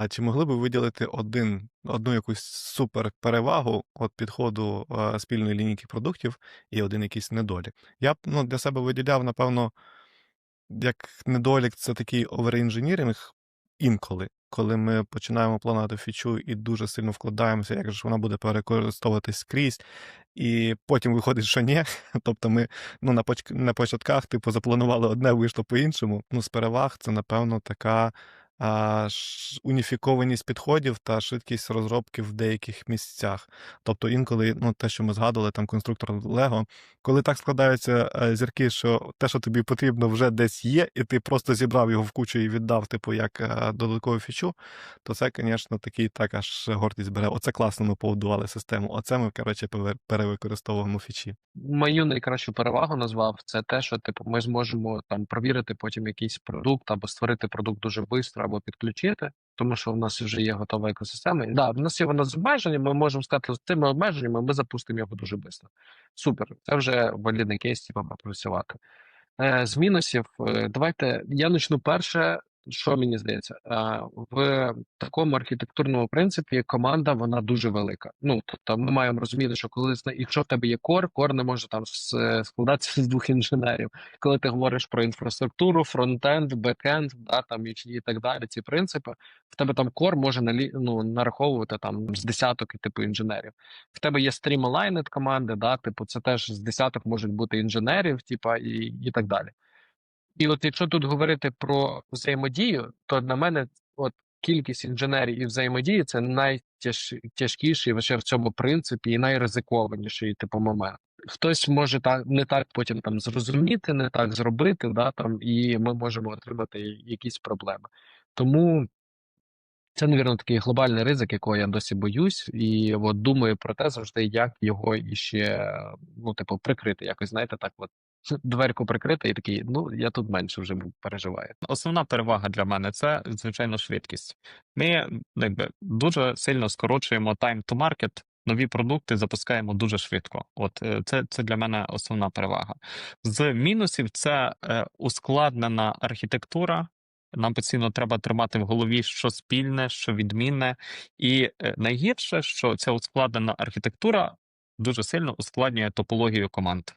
А чи могли б ви виділити один, одну якусь суперперевагу от підходу е, спільної лінійки продуктів і один якийсь недолік? Я б ну, для себе виділяв, напевно, як недолік, це такий оверінженіринг інколи, коли ми починаємо планувати фічу і дуже сильно вкладаємося, як ж вона буде перекористовуватись скрізь, і потім виходить, що ні. Тобто ми ну, на, на початках типу, запланували одне, вийшло по-іншому. Ну, з переваг це, напевно, така. Уніфікованість підходів та швидкість розробки в деяких місцях. Тобто інколи, ну, те, що ми згадували, там конструктор Лего, коли так складаються е, зірки, що те, що тобі потрібно, вже десь є, і ти просто зібрав його в кучу і віддав, типу, як е, додаткову фічу, то це, звісно, такий так аж гордість бере. Оце класно ми побудували систему. Оце ми, коротше, пере- перевикористовуємо фічі. Мою найкращу перевагу назвав це те, що типу ми зможемо там провірити потім якийсь продукт або створити продукт дуже швидко, або підключити, тому що в нас вже є готова екосистема. І да, в нас є вона з обмеженнями. Ми можемо сказати, з цими обмеженнями ми запустимо його дуже швидко. Супер, це вже валідний кейс, типу, працювати. Е, з мінусів, е, давайте я почну перше. Що мені здається, Е, в такому архітектурному принципі команда вона дуже велика. Ну тобто, ми маємо розуміти, що коли якщо в тебе є кор, кор не може там складатися з двох інженерів. Коли ти говориш про інфраструктуру, фронтенд, бекенд, да там і, і так далі, ці принципи, в тебе там кор може налі, ну, нараховувати там з десяток типу інженерів. В тебе є стрімлайнед команди, да, типу, це теж з десяток можуть бути інженерів, типа і, і так далі. І от якщо тут говорити про взаємодію, то на мене от кількість інженерів і взаємодії це найтяжкіший лише в цьому принципі і найризикованіший типу момент. Хтось може так не так потім там зрозуміти, не так зробити, да, там, і ми можемо отримати якісь проблеми. Тому це, навірно, такий глобальний ризик, якого я досі боюсь, і от думаю про те завжди, як його іще, ну, типу, прикрити. Якось, знаєте, так от дверку прикрити, і такий, ну, я тут менше вже переживаю. Основна перевага для мене це, звичайно, швидкість. Ми ну, якби дуже сильно скорочуємо time to market, нові продукти запускаємо дуже швидко. От е, це, це для мене основна перевага. З мінусів це е, ускладнена архітектура. Нам постійно треба тримати в голові, що спільне, що відмінне. І е, найгірше, що ця ускладнена архітектура дуже сильно ускладнює топологію команд.